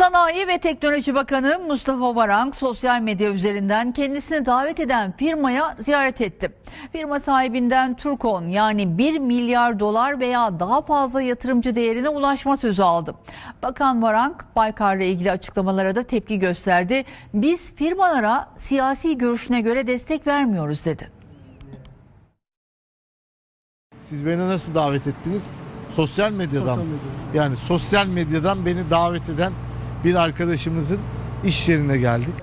Sanayi ve Teknoloji Bakanı Mustafa Varank sosyal medya üzerinden kendisini davet eden firmaya ziyaret etti. Firma sahibinden Turkon yani 1 milyar dolar veya daha fazla yatırımcı değerine ulaşma sözü aldı. Bakan Varank Baykar'la ilgili açıklamalara da tepki gösterdi. Biz firmalara siyasi görüşüne göre destek vermiyoruz dedi. Siz beni nasıl davet ettiniz? Sosyal medyadan. Sosyal medyadan. Yani sosyal medyadan beni davet eden bir arkadaşımızın iş yerine geldik.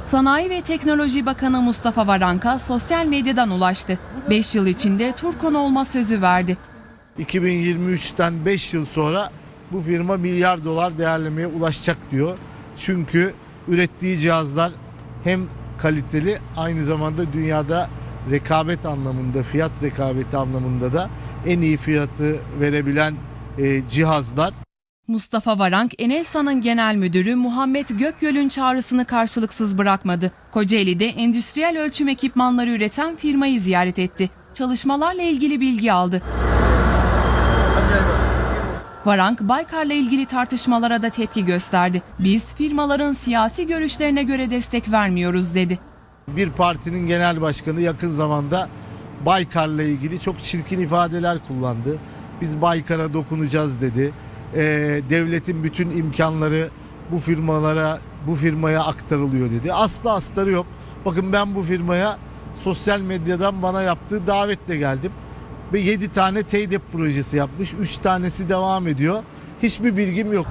Sanayi ve Teknoloji Bakanı Mustafa Varanka sosyal medyadan ulaştı. 5 yıl içinde Turkon olma sözü verdi. 2023'ten 5 yıl sonra bu firma milyar dolar değerlemeye ulaşacak diyor. Çünkü ürettiği cihazlar hem kaliteli aynı zamanda dünyada rekabet anlamında, fiyat rekabeti anlamında da en iyi fiyatı verebilen e, cihazlar. Mustafa Varank, Enelsa'nın genel müdürü Muhammed Gökgöl'ün çağrısını karşılıksız bırakmadı. Kocaeli'de endüstriyel ölçüm ekipmanları üreten firmayı ziyaret etti. Çalışmalarla ilgili bilgi aldı. Varank, Baykar'la ilgili tartışmalara da tepki gösterdi. Biz firmaların siyasi görüşlerine göre destek vermiyoruz dedi. bir partinin genel başkanı yakın zamanda Baykar'la ilgili çok çirkin ifadeler kullandı. Biz Baykar'a dokunacağız dedi. Ee, devletin bütün imkanları bu firmalara, bu firmaya aktarılıyor dedi. Asla astarı yok. Bakın ben bu firmaya sosyal medyadan bana yaptığı davetle geldim. Ve 7 tane TEDEP projesi yapmış. 3 tanesi devam ediyor. Hiçbir bilgim yok.